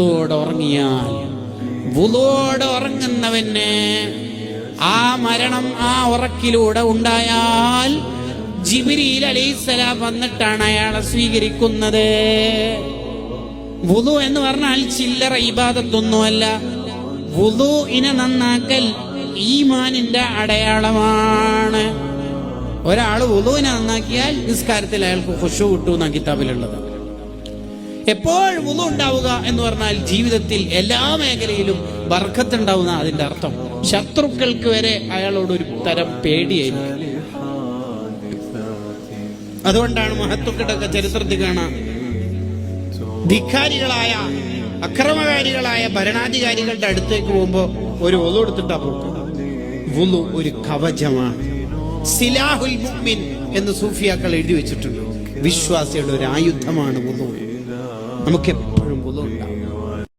ഉറങ്ങിയാൽ വുളോടെ ഉറങ്ങുന്നവന് ആ മരണം ആ ഉറക്കിലൂടെ ഉണ്ടായാൽ ജിബിരിയിൽ അലൈഹിസ്സലാം വന്നിട്ടാണ് അയാളെ സ്വീകരിക്കുന്നത്. വുളു എന്ന് പറഞ്ഞാൽ ചില്ലറ ഇബാദത്തൊന്നുമല്ല. വുളു ഇനെ നന്നാക്കൽ ഈമാനിന്റെ അടയാളമാണ്. ഒരാൾ വുളുവിനെ നന്നാക്കിയാൽ നിസ്കാരത്തിൽ അയാൾക്ക് ഹുഷു കിട്ടു കിതാബിലുള്ളത്. എപ്പോൾ ഉളു ഉണ്ടാവുക എന്ന് പറഞ്ഞാൽ ജീവിതത്തിൽ എല്ലാ മേഖലയിലും വർക്കത്തുണ്ടാവുന്ന അതിന്റെ അർത്ഥം. ശത്രുക്കൾക്ക് വരെ അയാളോട് ഒരു തരം പേടിയായിരിക്കും. അതുകൊണ്ടാണ് മഹത്വക്കിടക്ക ചരിത്രത്തിൽ കാണാം. ധിക്കാരികളായ അക്രമകാരികളായ ഭരണാധികാരികളുടെ അടുത്തേക്ക് പോകുമ്പോ ഒരു ഒതു എടുത്തിട്ടാ പോക്ക്. വുളു ഒരു കവചമാണ്. സിലാഹുൽ മുഅ്മിൻ എന്ന് സൂഫിയാക്കൾ എഴുതി വെച്ചിട്ടുണ്ട്. വിശ്വാസിയുടെ ഒരു ആയുധമാണ് വുളു നമുക്ക്